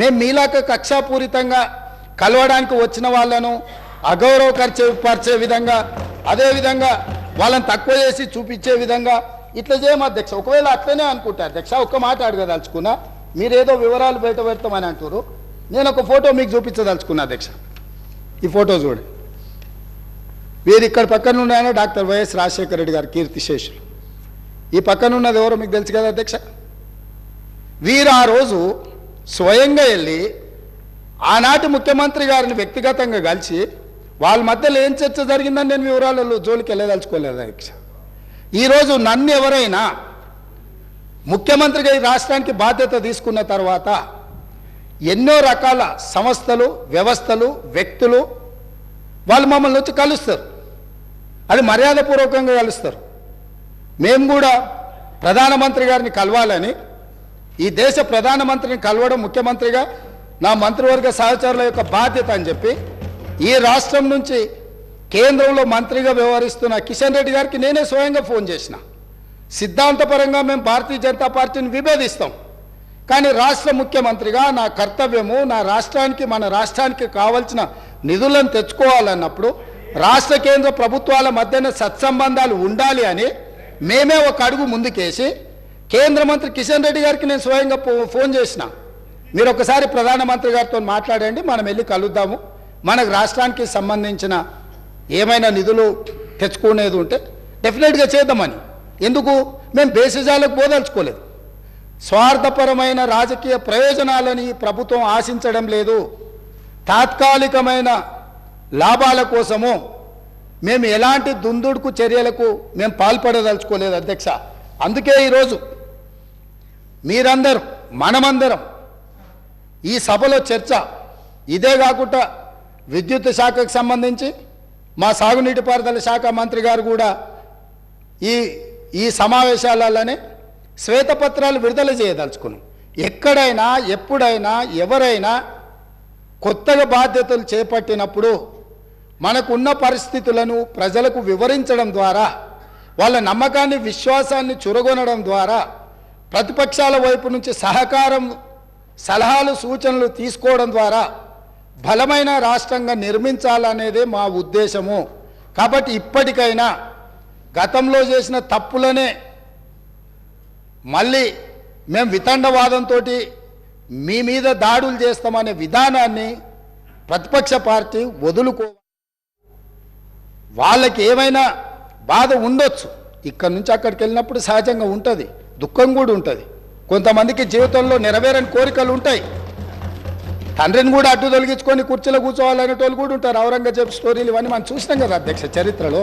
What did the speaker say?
మేము మీలాక కక్షాపూరితంగా కలవడానికి వచ్చిన వాళ్ళను అగౌరవపరిచే పరిచే విధంగా అదేవిధంగా వాళ్ళని తక్కువ చేసి చూపించే విధంగా ఇట్లా చేయము అధ్యక్ష? ఒకవేళ అట్లనే అనుకుంటా అధ్యక్ష ఒక్క మాట అడగదలుచుకున్నా మీరేదో వివరాలు బయట పెడతామని అంటారు నేను ఒక ఫోటో మీకు చూపించదలుచుకున్నా అధ్యక్ష. ఈ ఫోటో చూడండి. వీరు ఇక్కడ పక్కన ఉన్నాయన డాక్టర్ వైఎస్ రాజశేఖర రెడ్డి గారు కీర్తిశేషులు ఈ పక్కన ఉన్నది ఎవరో మీకు తెలుసు కదా అధ్యక్ష? వీరు ఆ రోజు స్వయంగా వెళ్ళి ఆనాటి ముఖ్యమంత్రి గారిని వ్యక్తిగతంగా కలిసి వాళ్ళ మధ్యలో ఏం చర్చ జరిగిందని నేను వివరాలలో జోలికి వెళ్ళదలుచుకోలేదు అధ్యక్ష. ఈరోజు నన్ను ఎవరైనా ముఖ్యమంత్రిగా ఈ రాష్ట్రానికి బాధ్యత తీసుకున్న తర్వాత ఎన్నో రకాల సంస్థలు వ్యవస్థలు వ్యక్తులు వాళ్ళు మమ్మల్ని వచ్చి కలుస్తారు. అది మర్యాదపూర్వకంగా కలుస్తారు. మేము కూడా ప్రధానమంత్రి గారిని కలవాలని ఈ దేశ ప్రధానమంత్రిని కలవడం ముఖ్యమంత్రిగా నా మంత్రివర్గ సహచరుల యొక్క బాధ్యత అని చెప్పి ఈ రాష్ట్రం నుంచి కేంద్రంలో మంత్రిగా వ్యవహరిస్తున్న కిషన్ రెడ్డి గారికి నేనే స్వయంగా ఫోన్ చేసిన. సిద్ధాంతపరంగా మేము భారతీయ జనతా పార్టీని విభేదిస్తాం. కానీ రాష్ట్ర ముఖ్యమంత్రిగా నా కర్తవ్యము నా రాష్ట్రానికి మన రాష్ట్రానికి కావలసిన నిధులను తెచ్చుకోవాలన్నప్పుడు రాష్ట్ర కేంద్ర ప్రభుత్వాల మధ్యన సత్సంబంధాలు ఉండాలి అని మేమే ఒక అడుగు ముందుకేసి కేంద్ర మంత్రి కిషన్ రెడ్డి గారికి నేను స్వయంగా ఫో- ఫోన్ చేసిన. మీరు ఒకసారి ప్రధానమంత్రి గారితో మాట్లాడండి మనం వెళ్ళి కలుద్దాము. మనకు రాష్ట్రానికి సంబంధించిన ఏమైనా నిధులు తెచ్చుకునేది ఉంటే డెఫినెట్గా చేద్దామని. ఎందుకు? మేము బేసిజాలకు పోదలుచుకోలేదు. స్వార్థపరమైన రాజకీయ ప్రయోజనాలని ప్రభుత్వం ఆశించడం లేదు. తాత్కాలికమైన లాభాల కోసము మేము ఎలాంటి దుందుడుకు చర్యలకు మేము పాల్పడదలుచుకోలేదు అధ్యక్ష. అందుకే ఈరోజు మీరందరూ మనమందరం ఈ సభలో చర్చ. ఇదే కాకుండా విద్యుత్ శాఖకు సంబంధించి మా సాగునీటిపారుదల శాఖ మంత్రి గారు కూడా ఈ ఈ సమావేశాలలోనే శ్వేతపత్రాలు విడుదల చేయదలుచుకున్నాం. ఎక్కడైనా ఎప్పుడైనా ఎవరైనా కొత్తగా బాధ్యతలు చేపట్టినప్పుడు మనకున్న పరిస్థితులను ప్రజలకు వివరించడం ద్వారా వాళ్ళ నమ్మకాన్ని విశ్వాసాన్ని చురగొనడం ద్వారా ప్రతిపక్షాల వైపు నుంచి సహకారం సలహాలు సూచనలు తీసుకోవడం ద్వారా బలమైన రాష్ట్రంగా నిర్మించాలనేదే మా ఉద్దేశము. కాబట్టి ఇప్పటికైనా గతంలో చేసిన తప్పులనే మళ్ళీ మేము వితండవాదంతో మీ మీద దాడులు చేస్తామనే విధానాన్ని ప్రతిపక్ష పార్టీ వదులుకో వాళ్ళకి ఏమైనా బాధ ఉండొచ్చు. ఇక్కడ నుంచి అక్కడికి వెళ్ళినప్పుడు సహజంగా ఉంటుంది. దుఃఖం కూడా ఉంటుంది. కొంతమందికి జీవితంలో నెరవేరని కోరికలు ఉంటాయి. తండ్రిని కూడా అడ్డు తొలగించుకొని కుర్చీలో కూర్చోవాలనేటోళ్ళు కూడా ఉంటారు. ఔరంగజేబ్ స్టోరీలు ఇవన్నీ మనం చూసినాం కదా అధ్యక్ష చరిత్రలో.